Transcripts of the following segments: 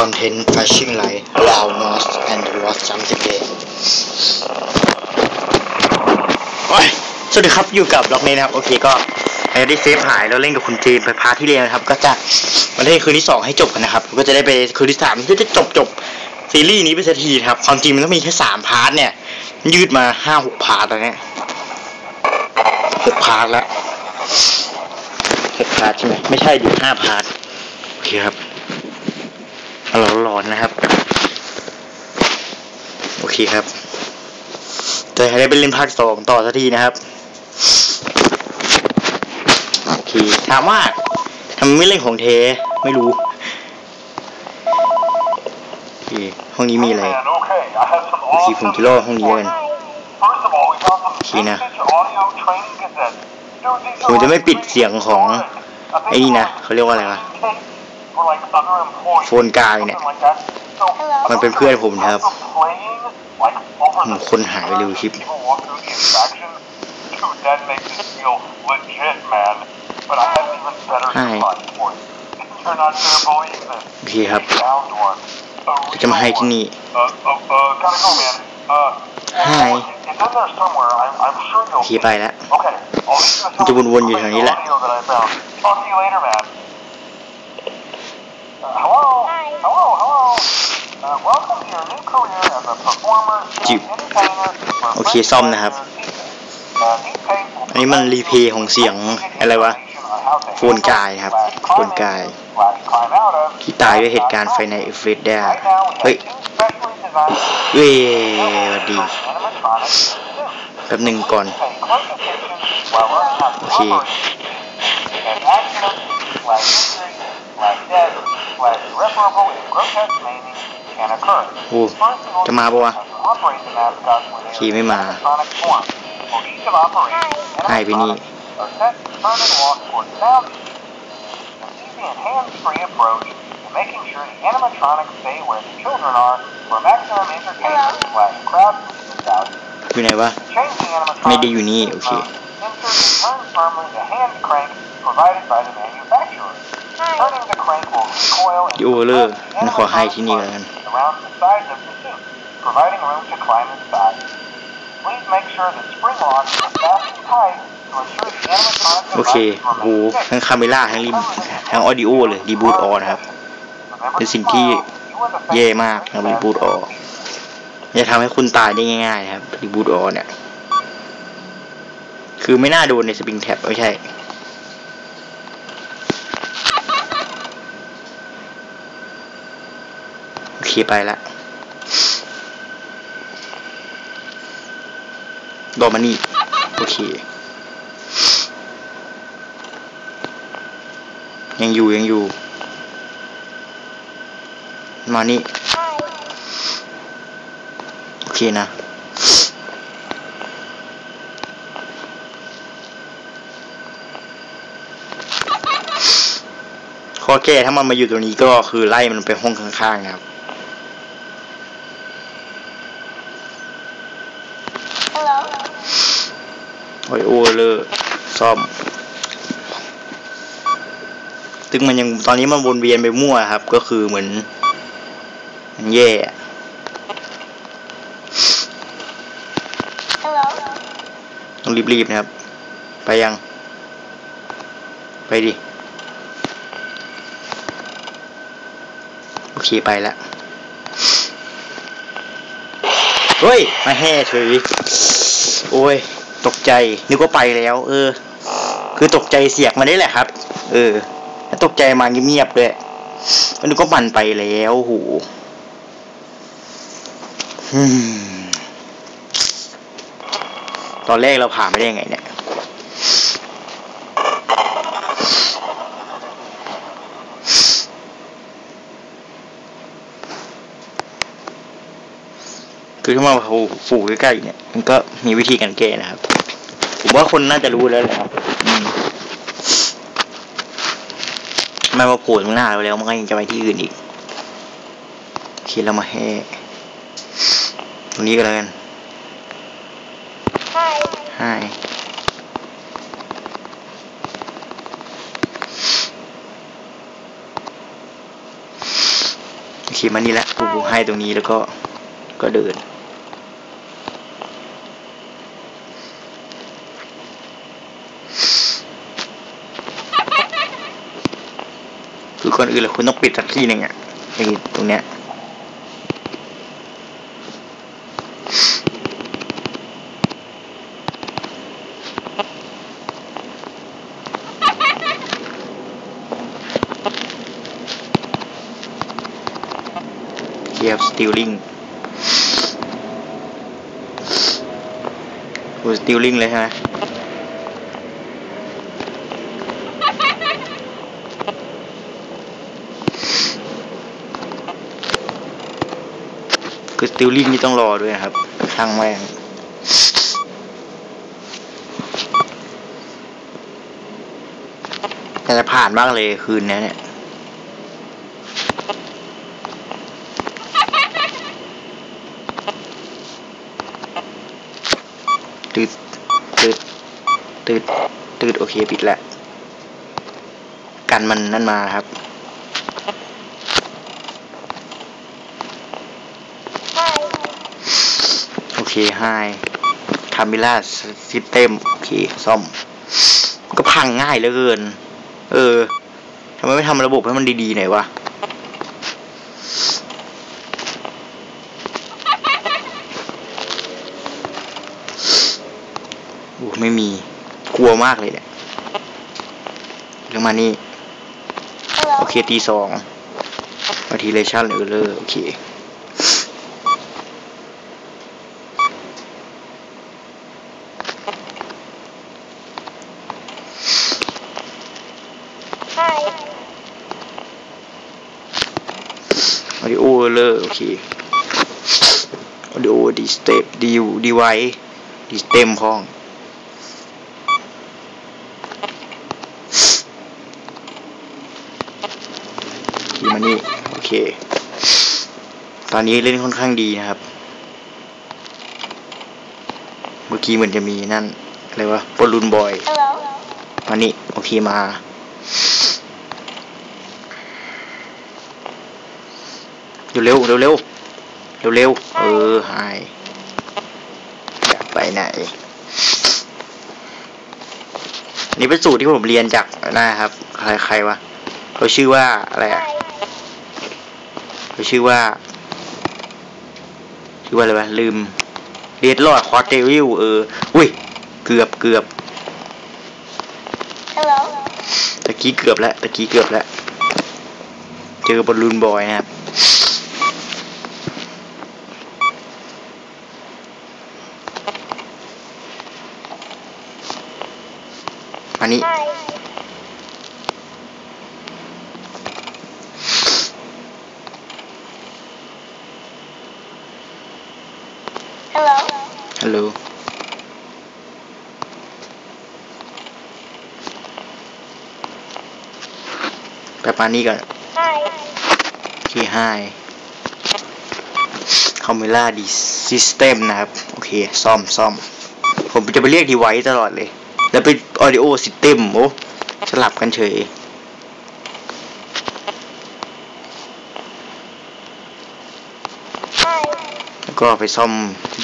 content flashing light loud noise and was something day โอ้ยสวัสดีครับอยู่กับล็อกนี้นะครับ โอเคก็ไอ้ได้เซฟหายแล้วเล่นกับคุณเจมไปพาที่เรียนนะครับ ก็จะมาเล่นคืนที่สองให้จบกันนะครับ ก็จะได้ไปคืนที่สามก็จะจบจบซีรีส์นี้ไปสักทีครับ ความจริงมันก็มีแค่สามพาร์ทเนี่ย ยืดมาห้าหกพาร์ทตอนเนี้ยหกพาร์ทแล้วหกพาร์ทใช่ไหมไม่ใช่ดิห้าพาร์ทโอเคครับ เอาเราร้อนนะครับ โอเคครับจะให้ได้ไปเล่นภาคสองต่อสักทีนะครับ โอเค ถามว่าทำไมไม่เล่นของเท ไม่รู้โอเคห้องนี้มีอะไร โอเค ผมจะล่อห้องนี้เลยทีนะ ผมจะไม่ปิดเสียงของไอ้นี่นะ เขาเรียกว่าอะไรวะ โฟนกายเนี่ย มันเป็นเพื่อนผมนะครับผมคนหายไปเร็วชิปโอเคครับจะมาให้ที่นี่ให้โอเคไปแล้วมันจะวนๆอยู่แถวนี้แหละ จิบโอเคซ่อมนะครับ อันนี้มันรีเพย์ของเสียงอะไรวะโฟนกายครับโฟนกาย ที่ตายด้วยเหตุการณ์ไฟในเอฟเฟดได้เฮ้ยเว้ยสวัสดีแป๊บหนึ่งก่อน โอเค โอ้ จะมาปะวะ ขี่ไม่มา ให้ไปนี่ Making sure the animatronics stay where the children are for maximum entertainment slash crowd value. อยู่ไหนวะ Change the animatronic ไม่ได้อยู่นี่ โอเค insert and turn firmly the hand crank provided by the manufacturer. ดิโอเลอร์งั้นขอให้ที่นี่แล้วกัน around the sides of the suit, providing room to climb inside. Please make sure the spring lock is fastened tight to ensure the animatronic โอเค device โห remains fixed. ทั้งคาเมล่าทั้งรีทั้งออดิโอเลยรีบูตออนะครับ Remember เป็น to สิ่งที่ smile. You and the แย่ family มากนะ will รี have บูตออ your จะทำให้คุณตายได้ง่ายๆนะครับรีบูตออเนี่ย คือไม่น่าโดนในสปริงแท็บไม่ใช่ โอเคไปละดมานี่ โอเค ยังอยู่ ยังอยู่ มานี่ โอเคนะข้อแก้ถ้ามันมาอยู่ตรงนี้ก็คือไล่มันไปห้องข้างๆครับ โอ้ยโอเลอร์ซ่อมซึ่งมันยังตอนนี้มันวนเวียนไปมั่วครับ ก็คือเหมือนมันแย่อะต้องรีบๆนะครับ ไปยัง ไปดิ โอเคไปแล้วเฮ้ย มาแห่เฉยโอ้ย ตกใจนึกว่าไปแล้ว เออ คือตกใจเสียกมาได้แหละครับ เออแล้วตกใจมาเงียบๆด้วยก็นึกว่ามันไปแล้วโหอืมตอนแรกเราผ่านไม่ได้ยังไง เนี่ยคือถ้ามาผูฝูใกล้ๆเนี่ย มันก็มีวิธีการแก้นะครับ ผมว่าคนน่าจะรู้แล้วแหละครับอืมมันมาโผล่ตรงหน้าเราแล้วมันก็ยังจะไปที่อื่นอีกโอเคเรามาแห่ตรงนี้ก็แล้วกันใช่โอเคเคมานี่แหละกูกูให้ตรงนี้แล้วก็ก็เดิน คือนอื่นแล้วคุณต้องปิดสักที่หนึ่งอะไอ้ตรงเนี้ยเกียร์สติลลิงกูสติลลิงเลยใช่ไหม คือสติลลิงนี่ต้องรอด้วยครับช่างแม่งแต่จะผ่านมากเลยคืนนี้เนี่ยตืดตืดตืดตืดโอเค ปิดแล้ว กันมันนั่นมาครับ โอ เคไฮคามิล่าซิสเต็มโอเคซ่อม ก็พังง่ายเหลือเกิน เออทำไมไม่ทำระบบให้มันดีๆหน่อยวะโอ้ไม่มีกลัวมากเลยเนี่ยเรื่องมานี่ โอเคตีสองมาทีเลชั่นเออเลอร์โอเค ออดิโอเลอร์โอเคออดิโอดีสเตปดีดีไวดีสเต็มพ้องทีมานี่โอเค ตอนนี้เล่นค่อนข้างดีนะครับ เมื่อกี้เหมือนจะมีนั่นอะไรวะบอลลูนบอย มานี่โอเคมา เร็วเร็วเร็วเร็วเร็วเร็วเออหายอยากไปไหนนี่เป็นสูตรที่ผมเรียนจากนะครับ ใครใครวะเขาชื่อว่าอะไรอะเขาชื่อว่า ชื่อว่าอะไรวะลืมเรียดลอดคอร์เตวิลเอออุ้ยเกือบเกือบตะกี้เกือบแล้วตะกี้เกือบแล้ว เจอบอลลูนบอยนะครับ อันนี้ฮัลโหลแบบมานี่ก่อนโอเคไฮคอมเมล่าดีซิสเต็มนะครับ โอเค ซ่อมซ่อม ผมจะไปเรียกดีไวตลอดเลย แล้วเป็ นออดิโอซิสเต็มโอ้สลับกันเฉย แล้วก็ไปซ่อม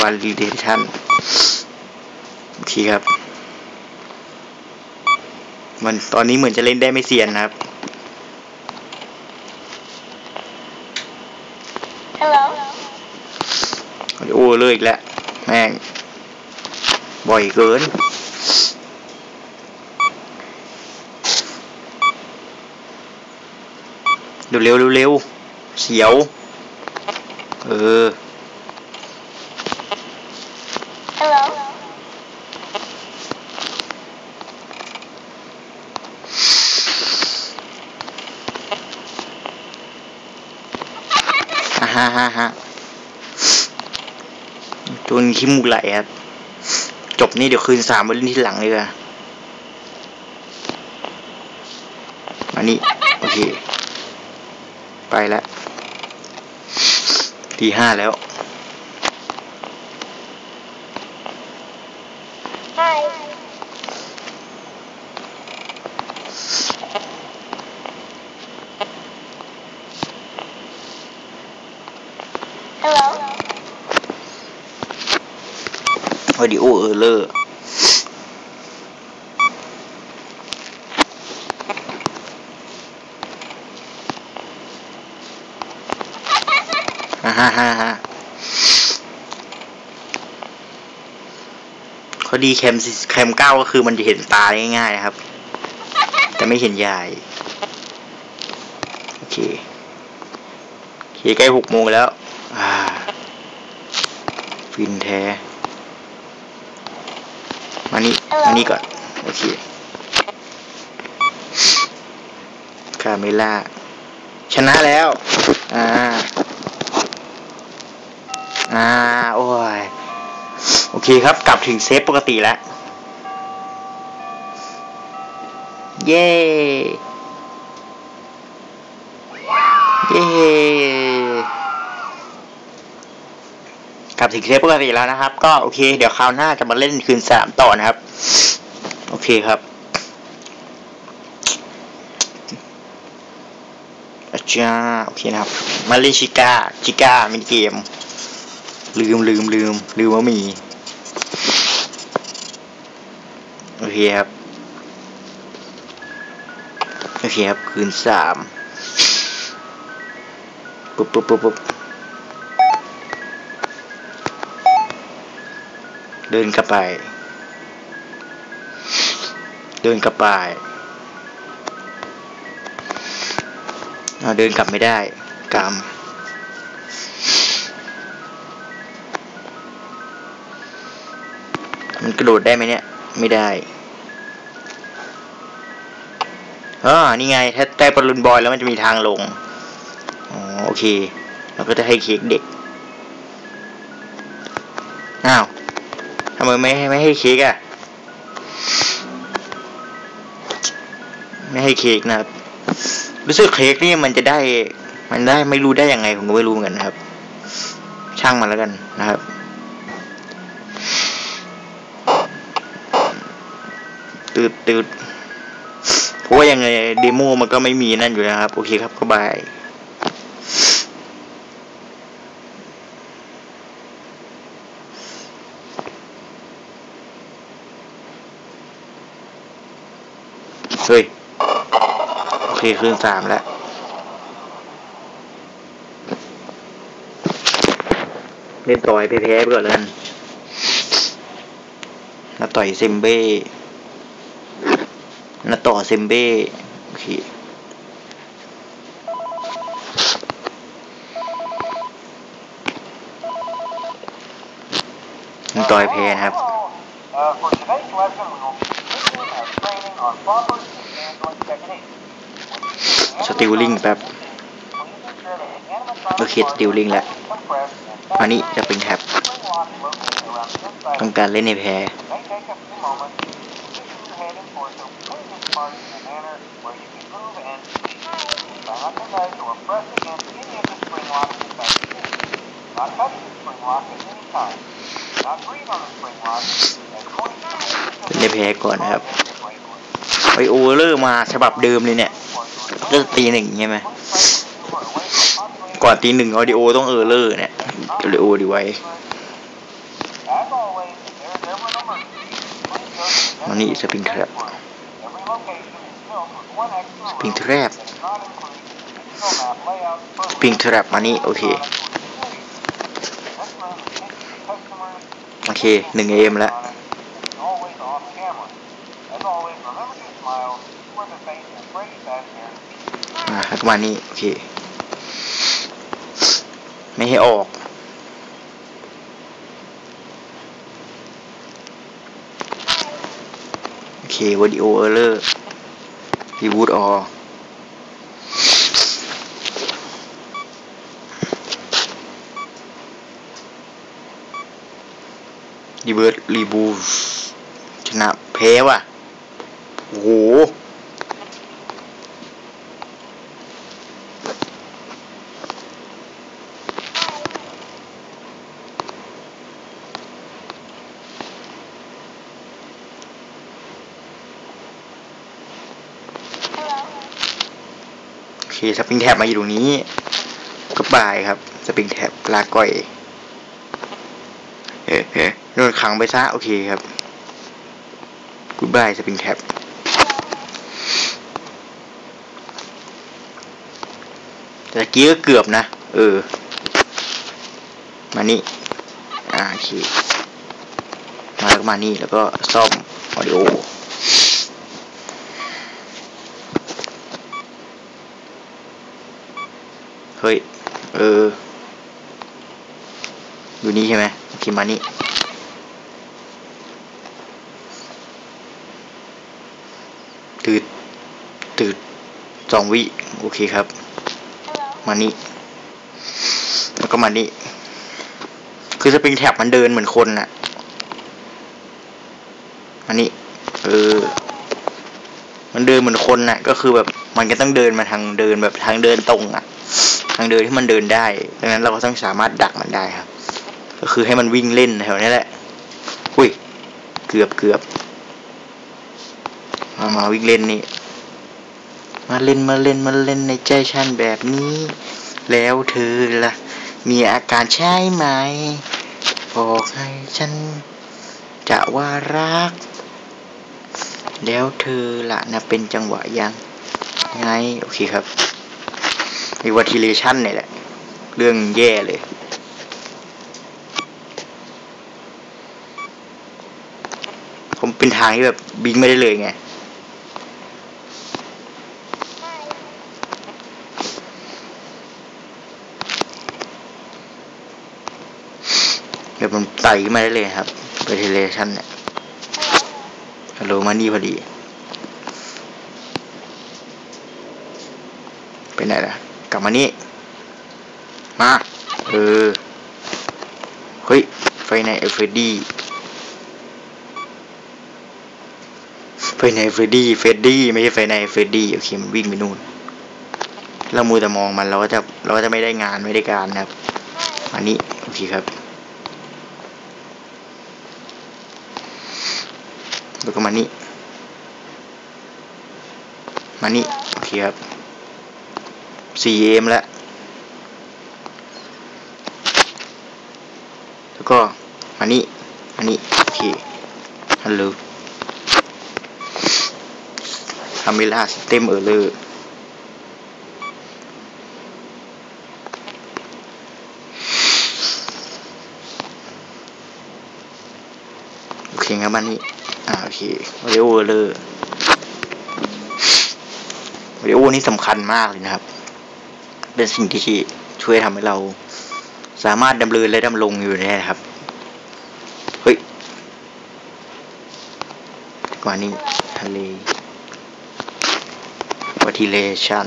วาลิเดชันโอเคครับ มันตอนนี้เหมือนจะเล่นได้ไม่เซียนนะครับ โอ้เลยอีกแล้ว แม่ง บ่อยเกิน เร็วเร็วเร็วเร็วเขียว เอออ่าฮะฮะฮะตัวนี้ขี้มูกไหลครับ จบนี่เดี๋ยวคืนสามมาเล่นที่หลังเลยกันมานี่โอเค ไปแล้วตีห้าแล้วอ Hello. ออดิโอเออร์เลอร์ ฮ่าฮ่าฮ่าฮ่าข้อดีแคมสิแคมเก้าก็คือมันจะเห็นตาได้ง่ายๆนะครับ แต่ไม่เห็นยาย โอเคโอเคใกล้หกโมงแล้ว อ่า ฟินแท้ มานี่มานี่ก่อน โอเคคาเมล่าชนะแล้ว อ่า อ่า โอ้ย โอเคครับ กลับถึงเซฟปกติแล้ว เย้ เย้ กลับถึงเซฟปกติแล้วนะครับ ก็โอเค เดี๋ยวคราวหน้าจะมาเล่นคืนสามต่อนะครับ โอเคครับอาจารย์โอเคนะครับ มาเล่นชิก้า ชิก้ามินเกม ลืมลืมลืมลืมว่ามีโอเคครับโอเคครับคืนสามปุ๊บปุ๊บปุ๊บปุ๊บเดินกลับไป เดินกลับไปเอาเดินกลับไม่ได้กรรม มันกระโดดได้ไหมเนี่ย ไม่ได้อ๋อนี่ไง ถ้าได้บอลลูนบอยแล้วมันจะมีทางลง อ๋อ โอเค เราก็จะให้เค้กเด็ก อ้าวทำไมไม่ไม่ให้เค้กอะไม่ให้เค้กนะครับ รู้สึกเค้กนี่มันจะได้ มันได้ไม่รู้ได้ยังไงผมก็ไม่รู้เหมือนกันนะครับ ช่างมันแล้วกันนะครับ ตืดตืดเพราะว่ายังไงเดโมมันก็ไม่มีนั่นอยู่นะครับ โอเคครับก็บายเฮ้ย โอเคคืนสามแล้วเล่นต่อยแพ้ๆไปก่อนแล้วกันนาต่อยซิมเบ้ นาต่อเซมเบ้โอเคต่อยเพนะครับสติลลิงแบบโอเคสติลลิงแล้วอันนี้จะเป็นแท็บต้องการเล่นในแพร take a few moments to position your head and torso between these parts in a manner where you can move and speak. Try not to nudge or press against any of the spring locks in fact Not touch the spring lock at any time. Not breathe on the spring lock as moisture will เล่นในแพ้ก่อนนะครับไอโอเลอร์มาฉบับเดิมเลยเนี่ยก็ตีหนึ่งใช่ไหมก่อนตีหนึ่งออดิโอต้องเออเลอร์เนี่ยเออดิโอดีไว้ มันนี่สปริงแทรปสปริงแทรปสปริงแทรปมานี่โอเค โอเคหนึ่งเอ็มแล้วมาประมาณนี้โอเค ไม่ให้ออก โอ เควิดีโอเออร์เลอร์รีบูตออรีเบิร์ตรีบูชนะแพ้ว่ะโอ้โห สปริงแท็บมาอยู่ตรงนี้ก็บายครับสปริงแท็บลาก่อยเอ๊ะเอ๊ะโดนขังไปซะโอเคครับกูบายสปริงแท็บแต่ตะกี้ก็เกือบนะ เออ มานี่อ่าโอเคมาแล้วมานี่แล้วก็ซ่อมออดิโอ เฮ้ย เออ อยู่นี่ใช่ไหมโอเคมานี่ตืดตืดสองวิ โอเคครับ มานี่แล้วก็มานี่ คือสปริงแท็บมันเดินเหมือนคนน่ะมานี่เออมันเดินเหมือนคนน่ะ ก็คือแบบมันก็ต้องเดินมาทางเดินแบบทางเดินตรงอะ ทางเดินที่มันเดินได้ดังนั้นเราก็ต้องสามารถดักมันได้ครับ ก็คือให้มันวิ่งเล่นแถวนี้แหละ อุ้ย เกือบเกือบมามาวิ่งเล่นนี่ มาเล่นมาเล่นมาเล่นในใจฉันแบบนี้ แล้วเธอล่ะ มีอาการใช่ไหม บอกให้ฉันจะว่ารัก แล้วเธอล่ะนะเป็นจังหวะยัง ไง โอเคครับ อีวัติเลชันเนี่ยแหละ เรื่องแย่เลย ผมเป็นทางที่แบบบิงไม่ได้เลยไงแบบมันไต่มาได้เลยครับเวทิเลชันเนี่ยฮัลโหลมานี่พอดี ไปไหนล่ะ กลับมานี่ มา เออ เฮ้ย ไฟในเอฟดีไฟในเฟรดดี้เฟรดดี้ไม่ใช่ไฟในเฟรดดี้โอเคมันวิ่งไปนู่น เรามูแต่มองมันเราก็จะเราก็จะไม่ได้งานไม่ได้การนะครับ อันนี้โอเคครับ แล้วก็มานี่ มานี่โอเคครับ 4M แล้ว แล้วก็มานี่มานี่โอเคฮัลโหลทำเวลาเต็มเออเลยโอเคครับมานี่อ่าโอเคเรโอเลยเรโอนี่สำคัญมากเลยนะครับ เป็นสิ่งที่ช่วยทำให้เรา สามารถดำเนินและดำรงอยู่ได้นะครับ เฮ้ยกว่านี้ทะเลวัติเลชัน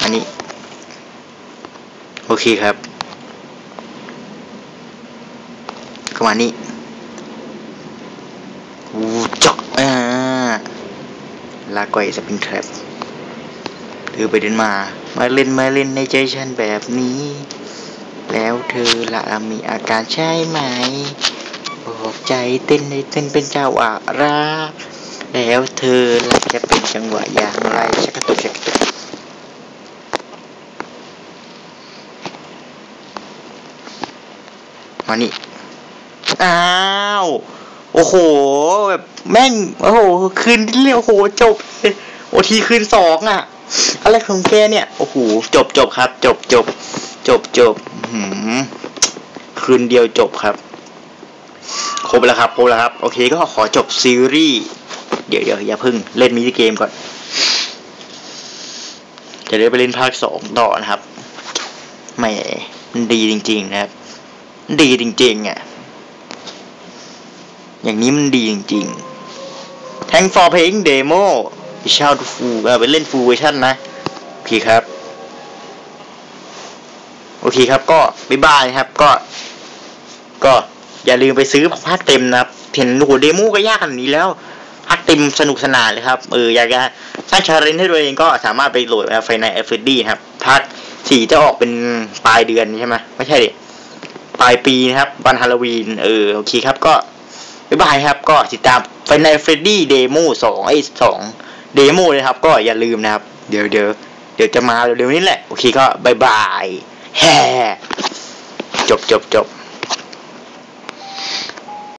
อันนี้ โอเคครับ ก็มานี่วูจอกอ่าลาก่อยสปริงแทรปเธอไปเดินมา มาเล่นมาเล่นในใจฉันแบบนี้ แล้วเธอละมีอาการใช่ไหม บอกใจเต้นในเต้นเป็นเจ้าอารักแล้วเธอละจะเป็นจังหวะอย่างไรชักกระตุกชักกระตุกมานี่ อ้าว โอ้โห แบบแม่ง โอ้โห คืนเรียกโอ้โห จบ โอทีคืนสองอะ อะไรของแกเนี่ย โอ้โห จบจบครับ จบจบ จบจบหืมคืนเดียวจบครับ ครบแล้วครับ ครบแล้วครับ โอเค ก็ขอจบซีรีส์ เดี๋ยวเดี๋ยวอย่าเพึ่ง เล่นมินิเกมก่อน จะได้ไปเล่นภาคสองต่อนะครับแหมมันดีจริง ๆ นะครับ ดีจริง ๆ อะ อย่างนี้มันดีจริงๆ Thank for playing demo ไปเช่าดูฟูเออไปเล่นฟูลเวอร์ชันนะโอเคครับ โอเคครับก็บ๊ายบายครับก็ ก็อย่าลืมไปซื้อภาคเต็มนะครับเห็นโอ้โหเดโมก็ยากขนาดนี้แล้วภาคเต็มสนุกสนานเลยครับเอออยากจะสร้างชาเลนจ์ให้ตัวเองก็สามารถไปโหลดไฟในเอฟดีครับภาคสี่จะออกเป็นปลายเดือนใช่ไหมไม่ใช่ดิปลายปีนะครับวันฮาโลวีนเออโอเคครับก็ บ๊ายบายครับ ก็ติดตามไฟในเฟรดดี้เดโมสองไอ้สองเดโมเลยครับ ก็อย่าลืมนะครับ เดี๋ยวเดี๋ยวเดี๋ยวจะมาเร็วๆนี้แหละ โอเคก็บายบายแฮ่จบจบจบ